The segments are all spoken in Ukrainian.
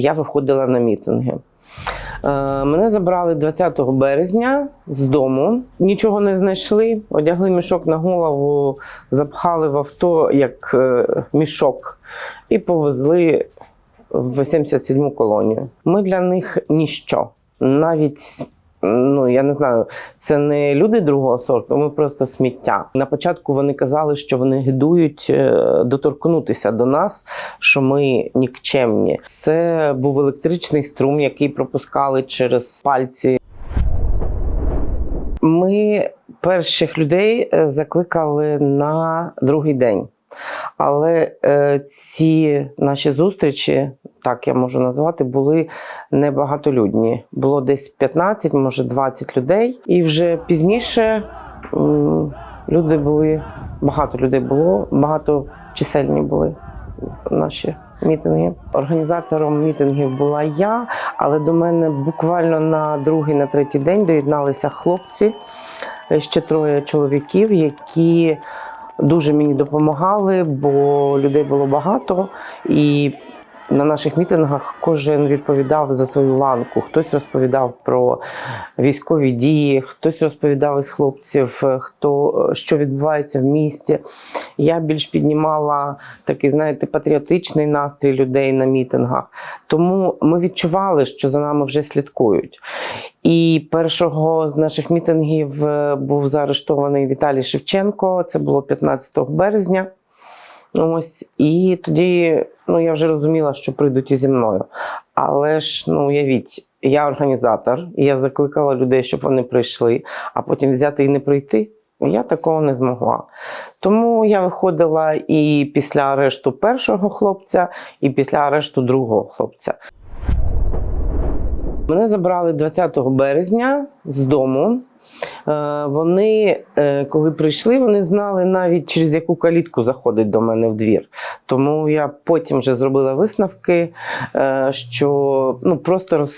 я виходила на мітинги. Е, Мене забрали 20 березня з дому, нічого не знайшли, одягли мішок на голову, запхали в авто як е, мішок і повезли в 87-му колонію. Ми для них ніщо. Навіть ну я не знаю, це не люди другого сорту, ми просто сміття. На початку вони казали, що вони гидують е, доторкнутися до нас, що ми нікчемні. Це був електричний струм, який пропускали через пальці. Ми перших людей е, закликали на другий день. Але е, ці наші зустрічі, так я можу назвати, були небагатолюдні. Було десь 15, може 20 людей. І вже пізніше м, люди були, багато людей було, багато чисельні були наші мітинги. Організатором мітингів була я, але до мене буквально на другий, на третій день доєдналися хлопці, е, ще троє чоловіків, які дуже мені допомагали, бо людей було багато. І на наших мітингах кожен відповідав за свою ланку. Хтось розповідав про військові дії, хтось розповідав із хлопців, е, хто що відбувається в місті. Я більш піднімала такий, знаєте, патріотичний настрій людей на мітингах. Тому ми відчували, що за нами вже слідкують. І першого з наших мітингів е, був заарештований Віталій Шевченко. Це було 15 березня. Ну, Ось і тоді ну я вже розуміла, що прийдуть і зі мною. Але ж ну уявіть, я організатор, і я закликала людей, щоб вони прийшли, а потім взяти і не прийти. Я такого не змогла. Тому я виходила і після арешту першого хлопця, і після арешту другого хлопця. Мене забрали 20 березня з дому. Е, Вони, е, коли прийшли, вони знали навіть через яку калітку заходить до мене в двір. Тому я потім вже зробила висновки, е, що ну, просто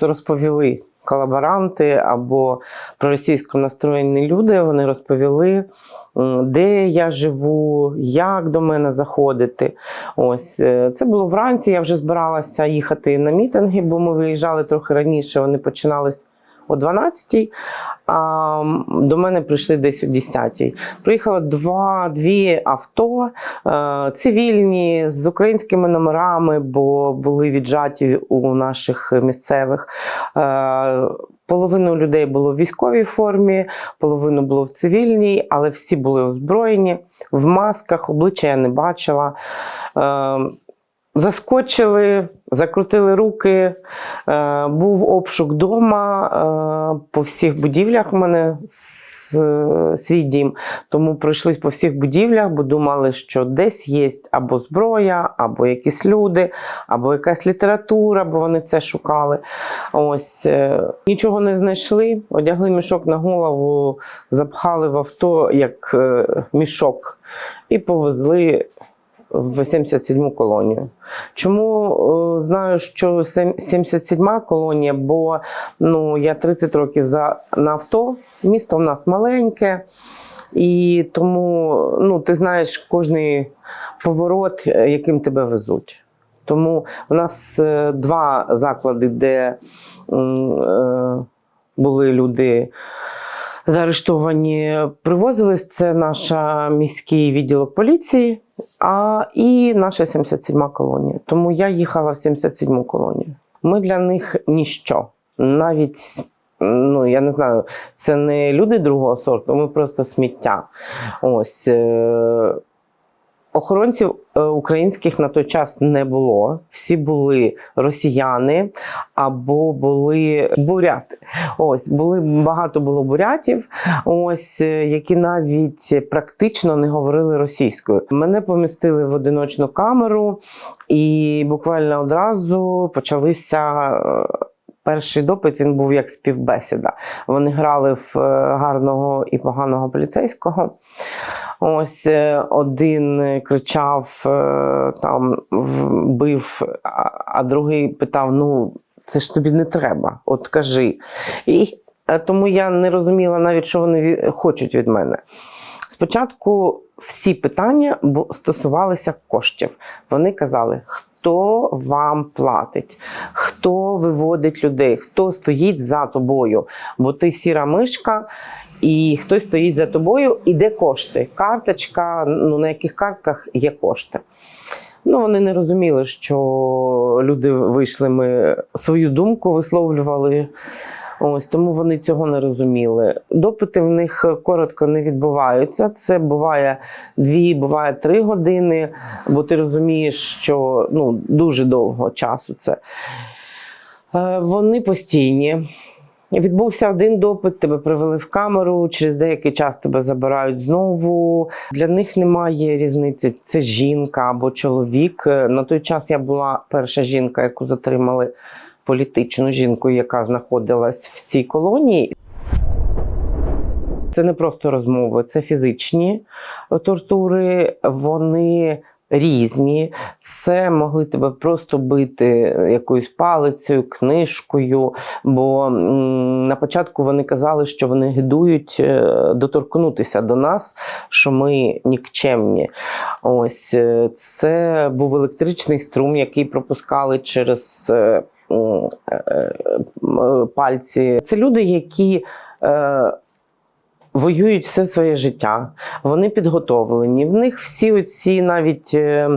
розповіли колаборанти або проросійсько настроєні люди. Вони розповіли, де я живу, як до мене заходити. Ось це було вранці. Я вже збиралася їхати на мітинги, бо ми виїжджали трохи раніше. Вони починались о 12-й, а до мене прийшли десь о 10-й. Приїхало два, дві авто е, цивільні з українськими номерами, бо були віджаті у наших місцевих. Е, Половину людей було в військовій формі, половину було в цивільній, але всі були озброєні в масках, обличчя я не бачила. Заскочили, закрутили руки. Е, був обшук вдома е, по всіх будівлях. У мене свій дім. Тому пройшлись по всіх будівлях, бо думали, що десь є або зброя, або якісь люди, або якась література, бо вони це шукали. Ось е, нічого не знайшли. Одягли мішок на голову, запхали в авто як мішок і повезли в 77-му колонію. Чому е, знаю, що 77-ма колонія, бо ну, я 30 років за, на авто, місто в нас маленьке, і тому ну, ти знаєш кожний поворот, е, яким тебе везуть. Тому в нас е, два заклади, де були люди заарештовані, привозились. Це наш міський відділок поліції, а і наша 77-ма колонія. Тому я їхала в 77-му колонію. Ми для них ніщо. Навіть ну я не знаю, це не люди другого сорту, ми просто сміття. Ось. Охоронців е, українських на той час не було. Всі були росіяни або були буряти. Ось були багато було бурятів, ось е, які навіть практично не говорили російською. Мене помістили в одиночну камеру, і буквально одразу почалися. е, Перший допит він був як співбесіда. Вони грали в гарного і поганого поліцейського. Ось е, один е, кричав, е, там бив, а- другий питав: ну, це ж тобі не треба, от кажи. І тому я не розуміла навіть, що вони хочуть від мене. Спочатку всі питання стосувалися коштів. Вони казали, хто вам платить, хто виводить людей, хто стоїть за тобою. Бо ти сіра мишка, і хтось стоїть за тобою, і де кошти. Карточка, ну на яких картках є кошти. Ну, вони не розуміли, що люди вийшли, ми свою думку висловлювали. Ось тому вони цього не розуміли. Допити в них коротко не відбуваються. Це буває дві, буває три години, бо ти розумієш, що ну, дуже довго часу це. Е, Вони постійні. Відбувся один допит, тебе привели в камеру, через деякий час тебе забирають знову. Для них немає різниці, це жінка або чоловік. Е, На той час я була перша жінка, яку затримали політичну жінку, яка знаходилась в цій колонії. Це не просто розмови, це фізичні тортури. Вони різні. Це могли тебе просто бити якоюсь палицею, книжкою. Бо на початку вони казали, що вони гидують е, доторкнутися до нас, що ми нікчемні. Ось е, це був електричний струм, який пропускали через. е, е, е, Пальці. Це люди, які е, воюють все своє життя, вони підготовлені. В них всі оці навіть е,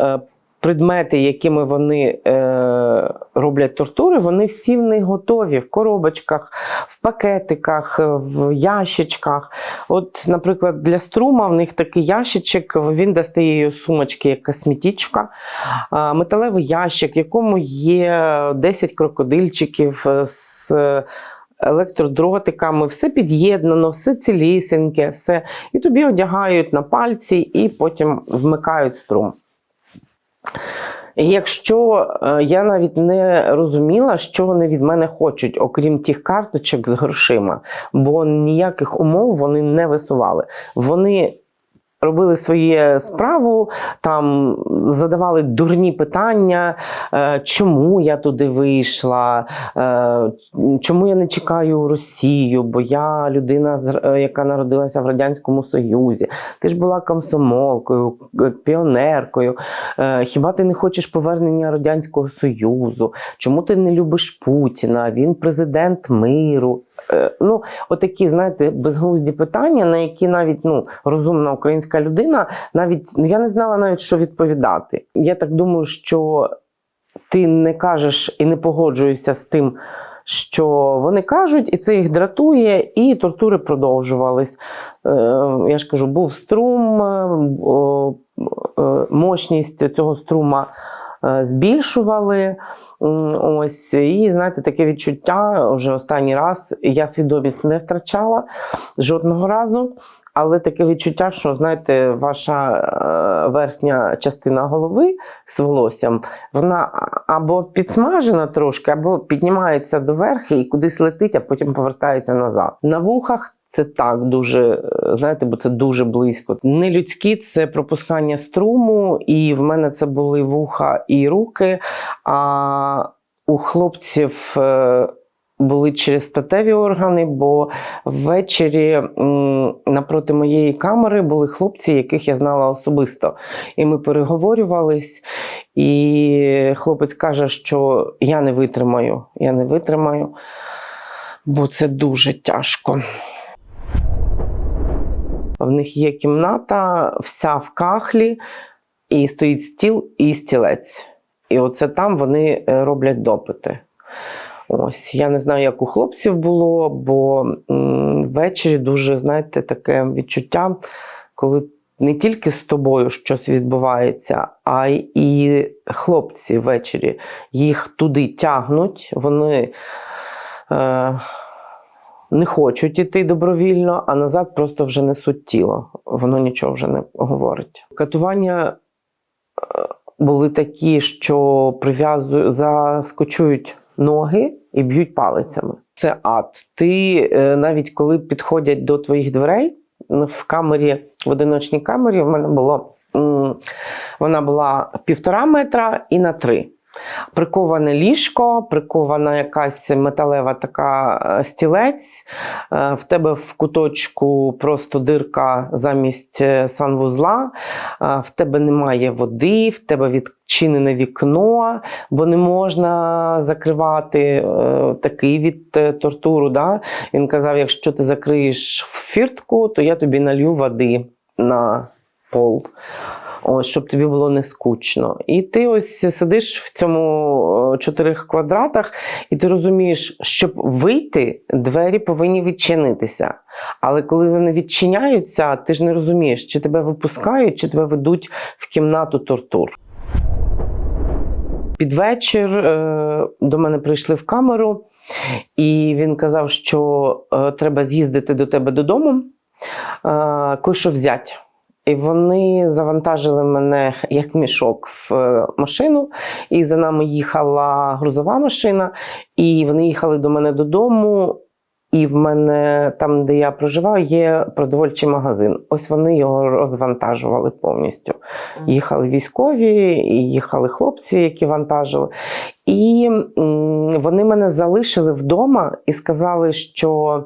е, предмети, якими вони е, роблять тортури, вони всі в них готові в коробочках, в пакетиках, в ящичках. От, наприклад, для струма в них такий ящичок, він її з сумочки, як косметичка, а, металевий ящик, в якому є 10 крокодильчиків з електродротиками, все під'єднано, все цілісіньке, все. І тобі одягають на пальці і потім вмикають струм. Якщо е, я навіть не розуміла, що вони від мене хочуть, окрім тих карточок з грошима, бо ніяких умов вони не висували. Вони робили свою справу, там задавали дурні питання, е, чому я туди вийшла, е, чому я не чекаю Росію, бо я людина, е, яка народилася в Радянському Союзі. Ти ж була комсомолкою, піонеркою. Хіба ти не хочеш повернення Радянського Союзу? Чому ти не любиш Путіна? Він президент миру. Е, Ну, отакі, знаєте, безглузді питання, на які навіть ну, розумна українська людина, навіть ну, я не знала навіть, що відповідати. Я так думаю, що ти не кажеш і не погоджуєшся з тим, що вони кажуть, і це їх дратує, і тортури продовжувались. Е, Я ж кажу, був струм, е, мощність цього струма збільшували. Ось, і знаєте, таке відчуття вже останній раз я свідомість не втрачала жодного разу. Але таке відчуття, що знаєте, ваша е, верхня частина голови з волоссям, вона або підсмажена трошки, або піднімається доверхи і кудись летить, а потім повертається назад. На вухах це так дуже, е, знаєте, бо це дуже близько. Нелюдські це пропускання струму, і в мене це були вуха і руки. А у хлопців. е, були через статеві органи, бо ввечері напроти моєї камери були хлопці, яких я знала особисто. І ми переговорювались, і хлопець каже, що я не витримаю. Я не витримаю, бо це дуже тяжко. В них є кімната, вся в кахлі, і стоїть стіл і стілець. І оце там вони е, роблять допити. Ось я не знаю, як у хлопців було, бо ввечері дуже, знаєте, таке відчуття, коли не тільки з тобою щось відбувається, а і хлопці ввечері їх туди тягнуть, вони е, не хочуть іти добровільно, а назад просто вже несуть тіло. Воно нічого вже не говорить. Катування е, були такі, що прив'язують, заскочують ноги і б'ють палицями. Це ад. Ти е, навіть коли підходять до твоїх дверей ну, в камері, в одиночній камері, в мене було вона була півтора метра і на три. Приковане ліжко, прикована якась металева така е, стілець. Е, В тебе в куточку просто дирка замість е, санвузла, в тебе немає води, в тебе відчинене вікно, бо не можна закривати такий від тортуру. Да? Він казав: якщо ти закриєш фіртку, то я тобі налью води на пол. Ось, щоб тобі було не скучно. І ти ось сидиш в цьому е, чотирьох квадратах, і ти розумієш, щоб вийти, двері повинні відчинитися. Але коли вони відчиняються, ти ж не розумієш, чи тебе випускають, чи тебе ведуть в кімнату тортур. Під вечір е, до мене прийшли в камеру, і він казав, що е, треба з'їздити до тебе додому, е, кое-що взяти. І вони завантажили мене як мішок в е, машину, і за нами їхала грузова машина, і вони їхали до мене додому. І в мене там, де я проживаю, є продовольчий магазин. Ось вони його розвантажували повністю. Їхали військові, їхали хлопці, які вантажили. І вони мене залишили вдома і сказали, що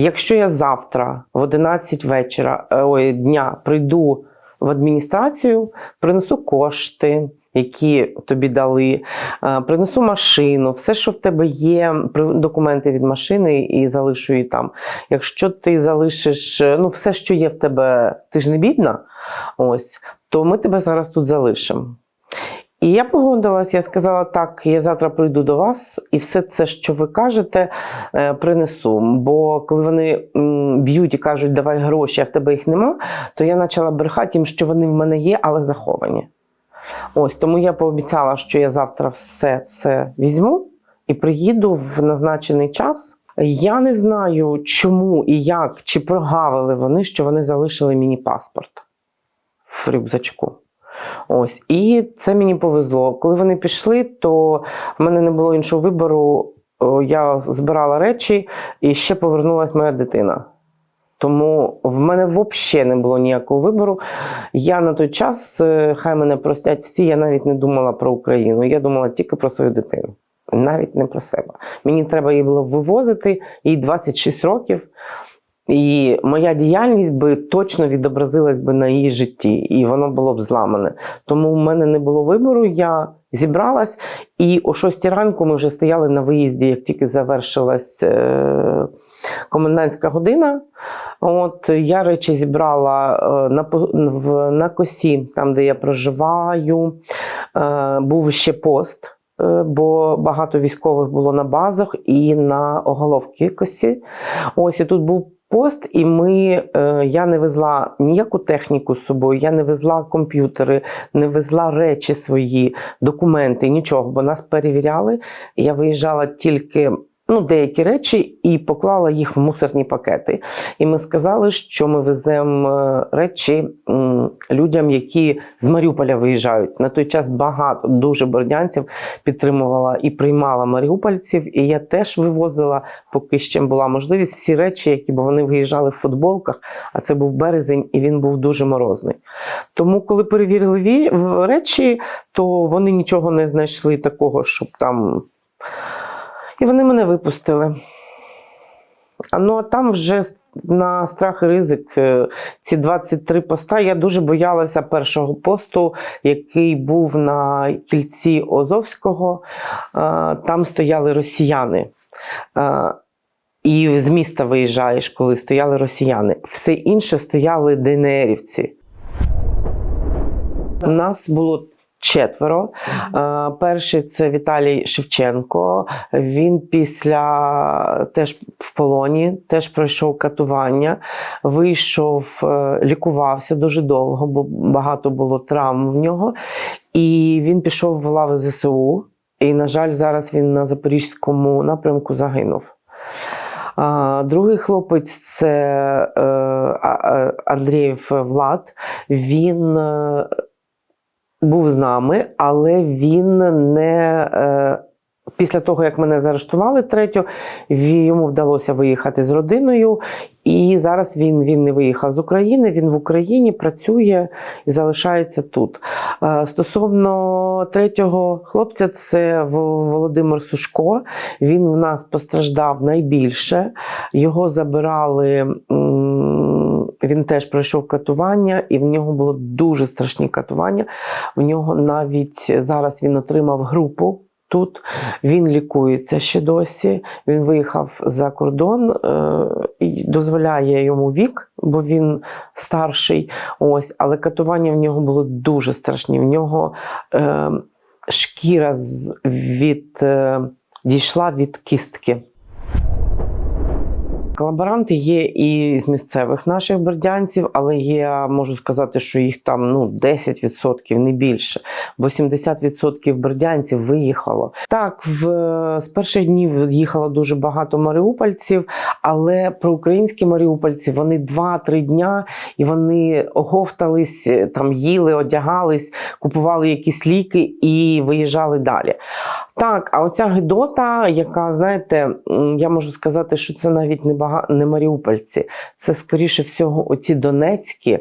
якщо я завтра в 11 вечора е, ой, дня прийду в адміністрацію, принесу кошти. Які тобі дали, е, принесу машину, все, що в тебе є, документи від машини, і залишу її там. Якщо ти залишиш е, ну, все, що є в тебе, ти ж не бідна, ось, то ми тебе зараз тут залишимо. І я погодилась, я сказала, так, я завтра прийду до вас, і все це, що ви кажете, е, принесу. Бо коли вони б'ють і кажуть, давай гроші, а в тебе їх нема, то я почала брехати їм, що вони в мене є, але заховані. Ось тому я пообіцяла, що я завтра все це візьму і приїду в назначений час. Я не знаю, чому і як, чи прогавили вони, що вони залишили мені паспорт в рюкзачку. Ось, і це мені повезло. Коли вони пішли, то в мене не було іншого вибору. Я збирала речі і ще повернулася моя дитина. Тому в мене взагалі не було ніякого вибору. Я на той час, е, хай мене простять всі, я навіть не думала про Україну. Я думала тільки про свою дитину, навіть не про себе. Мені треба її було вивозити, їй 26 років. І моя діяльність би точно відобразилась би на її житті, і воно було б зламане. Тому в мене не було вибору. Я зібралась, і о 6 ранку ми вже стояли на виїзді, як тільки завершилась е- комендантська година. От я речі зібрала е, на, в, на косі, там де я проживаю. Е, був ще пост. е, Бо багато військових було на базах і на оголовки косі. Ось і тут був пост, і ми, е, я не везла ніяку техніку з собою, я не везла комп'ютери, не везла речі свої, документи, нічого, бо нас перевіряли. Я виїжджала тільки. Ну, деякі речі і поклала їх в мусорні пакети. І ми сказали, що ми веземо е, речі людям, які з Маріуполя виїжджають. На той час багато дуже бордянців підтримувала і приймала маріупольців. І я теж вивозила, поки ще була можливість, всі речі, які бо вони виїжджали в футболках, а це був березень, і він був дуже морозний. Тому, коли перевірили речі, то вони нічого не знайшли такого, щоб там. І вони мене випустили. Ну а там вже на страх і ризик е, ці 23 поста. Я дуже боялася першого посту, який був на кільці Озовського. Е, Там стояли росіяни. Е, І з міста виїжджаєш, коли стояли росіяни. Все інше стояли ДНРівці. У нас було четверо. Е, Перший це Віталій Шевченко. Він після теж в полоні, теж пройшов катування, вийшов, е, лікувався дуже довго, бо багато було травм в нього. І він пішов в лави ЗСУ. І, на жаль, зараз він на запорізькому напрямку загинув. А, Другий хлопець це е, Андрієв Влад. Він е, був з нами, але він не е, Після того, як мене заарештували третю, йому вдалося виїхати з родиною, і зараз він, він не виїхав з України. Він в Україні працює і залишається тут. Е, Стосовно третього хлопця, це Володимир Сушко. Він в нас постраждав найбільше. Його забирали. Він теж пройшов катування, і в нього було дуже страшні катування. В нього навіть зараз він отримав групу. Тут він лікується ще досі. Він виїхав за кордон, е, і дозволяє йому вік, бо він старший. Ось, але катування в нього було дуже страшні. В нього е, шкіра від, е, дійшла від кістки. Колаборанти є і з місцевих наших бердянців, але я можу сказати, що їх там ну 10%, не більше, бо 70% бердянців виїхало. Так, в, з перших днів їхало дуже багато маріупольців, але проукраїнські маріупольці вони 2-3 дня і вони оговтались, там їли, одягались, купували якісь ліки і виїжджали далі. Так, а оця Гедота, яка, знаєте, я можу сказати, що це навіть не. Не маріупольці, це скоріше всього оці Донецькі,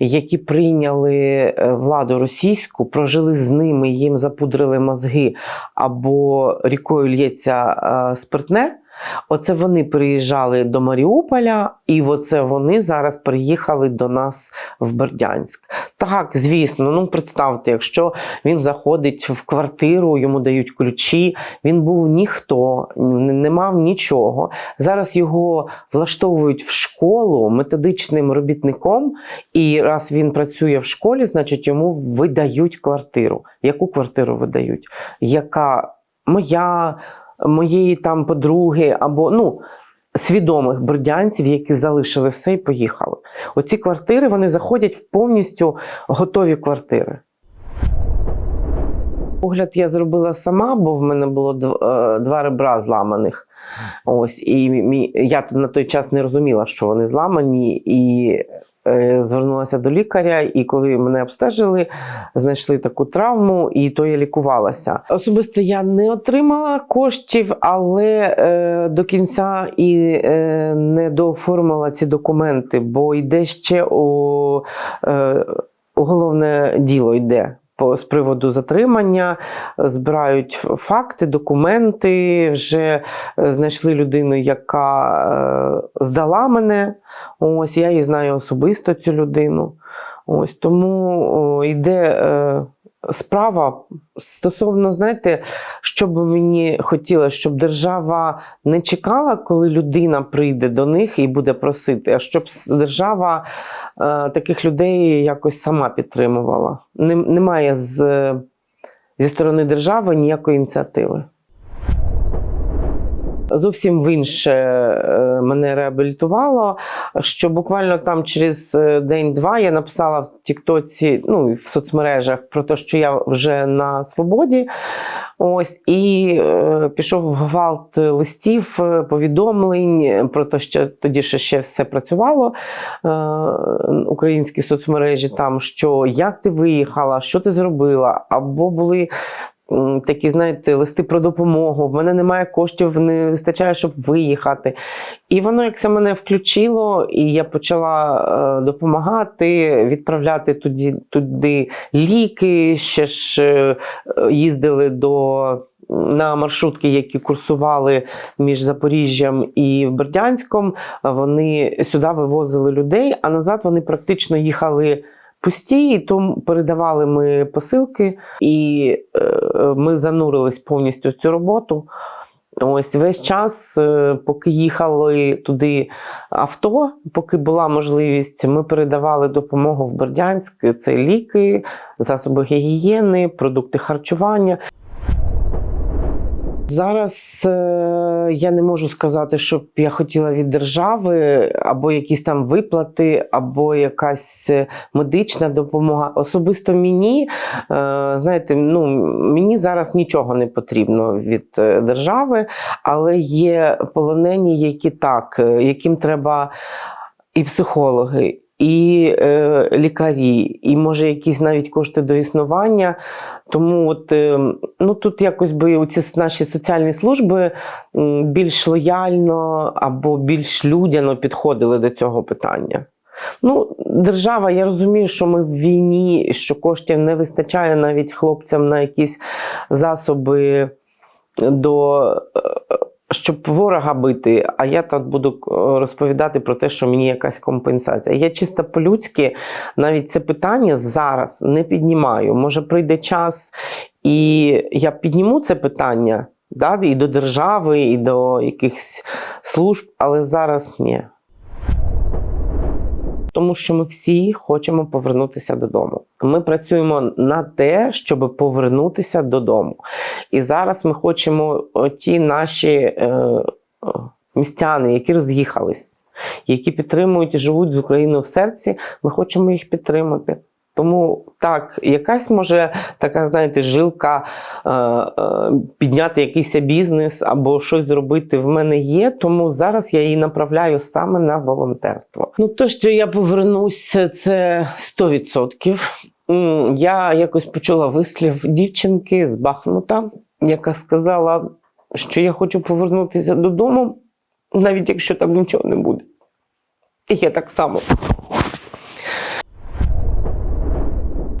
які прийняли е, владу російську, прожили з ними, їм запудрили мозги, або рікою лється е, спиртне. Оце вони приїжджали до Маріуполя, і оце вони зараз приїхали до нас в Бердянськ. Так, звісно, ну представте, якщо він заходить в квартиру, йому дають ключі, він був ніхто, не мав нічого. Зараз його влаштовують в школу методичним робітником, і раз він працює в школі, значить йому видають квартиру. Яку квартиру видають? Яка моя, моєї там подруги, або ну. Свідомих бердянців, які залишили все і поїхали. Оці квартири вони заходять в повністю готові квартири. Огляд я зробила сама, бо в мене було е, два ребра зламаних. Ось, і я на той час не розуміла, що вони зламані, і звернулася до лікаря. І коли мене обстежили, знайшли таку травму, і то я лікувалася. Особисто я не отримала коштів, але е, до кінця і е, не дооформила ці документи, бо йде ще у, е, головне діло йде. З приводу затримання збирають факти, документи. Вже е, знайшли людину, яка е, здала мене. Ось я її знаю особисто цю людину. Ось тому йде е, справа стосовно, знаєте, що би мені хотілося, щоб держава не чекала, коли людина прийде до них і буде просити, а щоб держава е, таких людей якось сама підтримувала. Нем- Немає з, зі сторони держави ніякої ініціативи. Зовсім в інше е, мене реабілітувало, що буквально там через е, день-два я написала в Тіктоці, ну в соцмережах про те, що я вже на свободі. Ось і е, пішов гвалт листів, е, повідомлень про те, що тоді ще, ще все працювало. Е, українські соцмережі там, що як ти виїхала, що ти зробила, або були такі, знаєте, листи про допомогу. В мене немає коштів, не вистачає, щоб виїхати. І воно як це мене включило, і я почала е, допомагати, відправляти туди, туди ліки. Ще ж е, їздили до. На маршрутки, які курсували між Запоріжжям і Бердянськом, вони сюди вивозили людей, а назад вони практично їхали пусті, і тому передавали ми посилки, і е, ми занурились повністю в цю роботу. Ось весь час, е, поки їхали туди авто, поки була можливість, ми передавали допомогу в Бердянськ. Це ліки, засоби гігієни, продукти харчування. Зараз е, я не можу сказати, щоб я хотіла від держави або якісь там виплати, або якась е, медична допомога. Особисто мені, е, знаєте, ну мені зараз нічого не потрібно від е, держави, але є полонені, які так, е, яким треба і психологи. І е, лікарі, і може якісь навіть кошти до існування. Тому от, е, ну, тут якось би оці наші соціальні служби більш лояльно або більш людяно підходили до цього питання. Ну, держава, я розумію, що ми в війні, що коштів не вистачає навіть хлопцям на якісь засоби до. Щоб ворога бити, а я тут буду е, розповідати про те, що мені якась компенсація. Я чисто по-людськи навіть це питання зараз не піднімаю. Може, прийде час, і я підніму це питання да, і до держави, і до якихось служб, але зараз ні. Тому що ми всі хочемо повернутися додому. Ми працюємо на те, щоб повернутися додому. І зараз ми хочемо ті наші е, е, містяни, які роз'їхались, які підтримують і живуть з Україною в серці. Ми хочемо їх підтримати. Тому так, якась може така, знаєте, жилка е, е, підняти якийсь бізнес або щось зробити в мене є. Тому зараз я її направляю саме на волонтерство. Ну, то, що я повернуся, це 100%. Я якось почула вислів дівчинки з Бахмута, яка сказала, що я хочу повернутися додому, навіть якщо там нічого не буде. І я так само